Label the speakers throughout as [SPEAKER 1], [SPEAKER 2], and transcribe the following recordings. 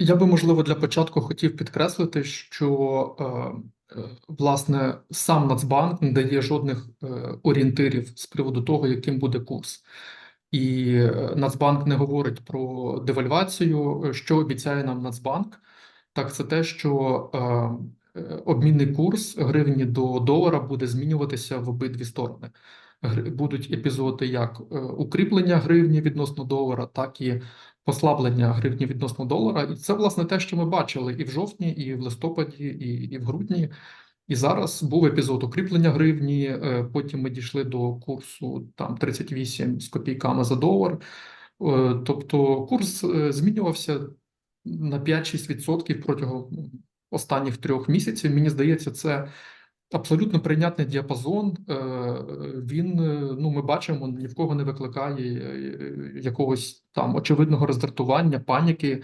[SPEAKER 1] Я би, можливо, для початку хотів підкреслити, що е, е, власне сам Нацбанк не дає жодних е, орієнтирів з приводу того, яким буде курс. І Нацбанк не говорить про девальвацію. Що обіцяє нам Нацбанк? Так, це те, що обмінний курс гривні до долара буде змінюватися в обидві сторони. Будуть епізоди як укріплення гривні відносно долара, так і послаблення гривні відносно долара. І це, власне, те, що ми бачили і в жовтні, і в листопаді, і, і в грудні. І зараз був епізод укріплення гривні. е, Потім ми дійшли до курсу там 38 з копійками за долар. Е, Тобто курс е, змінювався на 5-6% протягом останніх трьох місяців. Мені здається, це абсолютно прийнятний діапазон. Е, Він, е, ну, ми бачимо, ні в кого не викликає е, якогось там очевидного роздратування, паніки.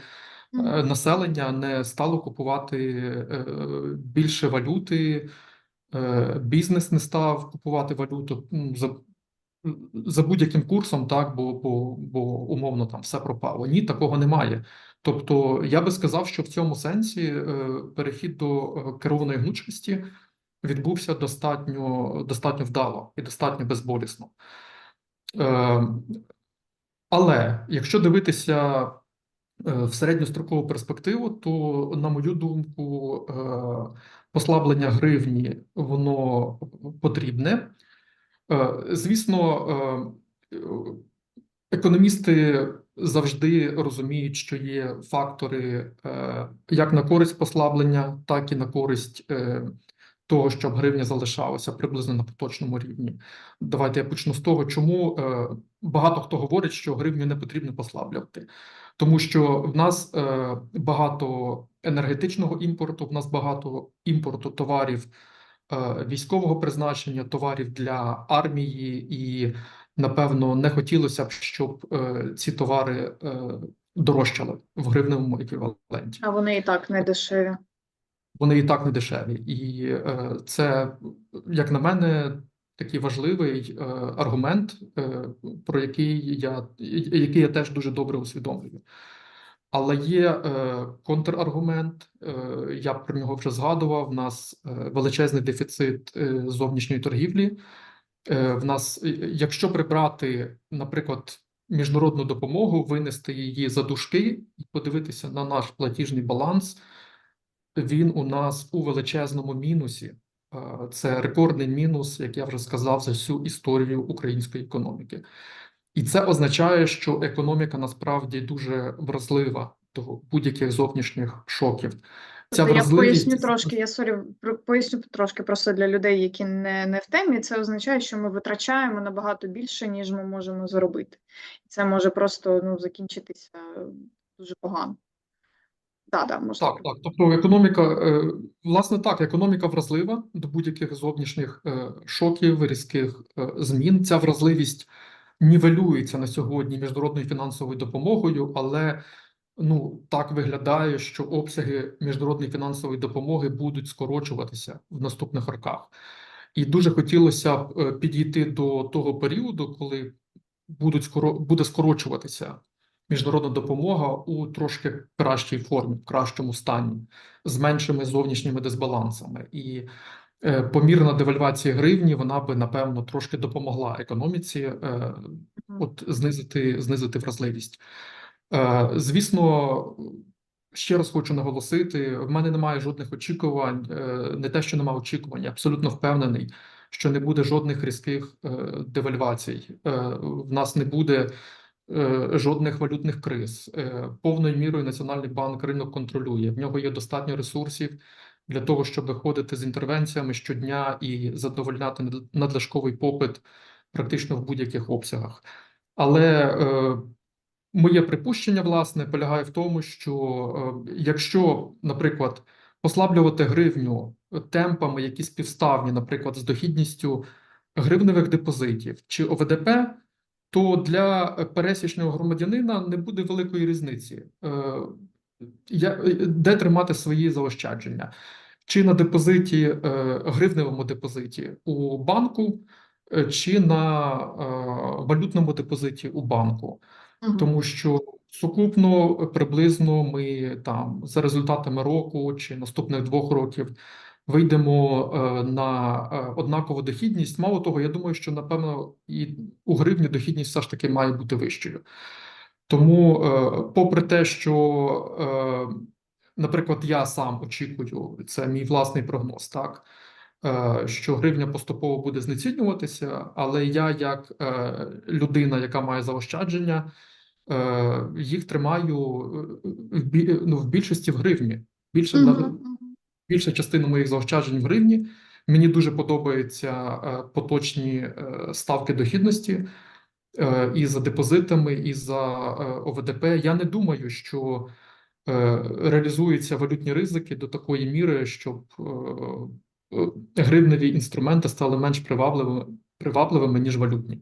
[SPEAKER 1] Населення не стало купувати більше валюти, бізнес не став купувати валюту за, за будь-яким курсом, так, бо, бо, бо умовно там все пропало. Ні, такого немає. Тобто, я би сказав, що в цьому сенсі перехід до керованої гнучкості відбувся достатньо, достатньо вдало і достатньо безболісно. Е, Але якщо дивитися е, в середньострокову перспективу, то, на мою думку, е, послаблення гривні воно потрібне. Е, Звісно, економісти завжди розуміють, що є фактори як на користь послаблення, так і на користь того, щоб гривня залишалася приблизно на поточному рівні. Давайте я почну з того, чому е, багато хто говорить, що гривню не потрібно послаблювати, тому що в нас е, багато енергетичного імпорту, в нас багато імпорту товарів е, військового призначення, товарів для армії, і напевно не хотілося б, щоб ці товари дорожчали в гривневому еквіваленті.
[SPEAKER 2] А вони і так не дешеві.
[SPEAKER 1] Вони і так не дешеві, і е, це, як на мене, такий важливий е, аргумент, е, про який я, який я теж дуже добре усвідомлюю. Але є е, контраргумент, е, я про нього вже згадував. В нас е, величезний дефіцит е, зовнішньої торгівлі. Е, в нас, е, якщо прибрати, наприклад, міжнародну допомогу, винести її за дужки і подивитися на наш платіжний баланс, він у нас у величезному мінусі. Це рекордний мінус, як я вже сказав, за всю історію української економіки. І це означає, що економіка насправді дуже вразлива до будь-яких зовнішніх шоків. Ця
[SPEAKER 2] Тобто я поясню трошки, я сорі, поясню трошки просто для людей, які не, не в темі. Це означає, що ми витрачаємо набагато більше, ніж ми можемо заробити. Це може просто ну, закінчитися дуже погано. Да, да, можна.
[SPEAKER 1] Так, так. Тобто економіка, е, власне, так, економіка вразлива до будь-яких зовнішніх е, шоків, різких е, змін. Ця вразливість нівелюється на сьогодні міжнародною фінансовою допомогою, але ну так виглядає, що обсяги міжнародної фінансової допомоги будуть скорочуватися в наступних роках. І дуже хотілося б підійти до того періоду, коли будуть скоро буде скорочуватися міжнародна допомога у трошки кращій формі, в кращому стані, з меншими зовнішніми дисбалансами. І е, помірна девальвація гривні вона би напевно трошки допомогла економіці е, от знизити, знизити вразливість. Е, звісно, ще раз хочу наголосити: в мене немає жодних очікувань, не те, що немає очікувань, я абсолютно впевнений, що не буде жодних різких девальвацій. В нас не буде жодних валютних криз. Е, повною мірою Національний банк ринок контролює. В нього є достатньо ресурсів для того, щоб виходити з інтервенціями щодня і задовольняти над- надлишковий попит практично в будь-яких обсягах. Але е, моє припущення, власне, полягає в тому, що е, якщо, наприклад, послаблювати гривню темпами, які співставні, наприклад, з дохідністю гривневих депозитів чи ОВДП, то для пересічного громадянина не буде великої різниці, Е, де тримати свої заощадження. Чи на депозиті, е, гривневому депозиті у банку, е, чи на е, валютному депозиті у банку. Тому що Сукупно е, приблизно ми там за результатами року чи наступних двох років вийдемо е, на е, однакову дохідність. Мало того, я думаю, що напевно і у гривні дохідність все ж таки має бути вищою. Тому, е, попри те, що, наприклад, я сам очікую, це мій власний прогноз, так, що гривня поступово буде знецінюватися, але я, як людина, яка має заощадження, їх тримаю ну, в більшості в гривні. Більше на-
[SPEAKER 2] Мгм, мгм.
[SPEAKER 1] Більша частина моїх заощаджень в гривні. Мені дуже подобаються е, поточні е, ставки дохідності е, і за депозитами, і за ОВДП. Я не думаю, що реалізуються валютні ризики до такої міри, щоб гривневі інструменти стали менш привабливими, привабливими ніж валютні.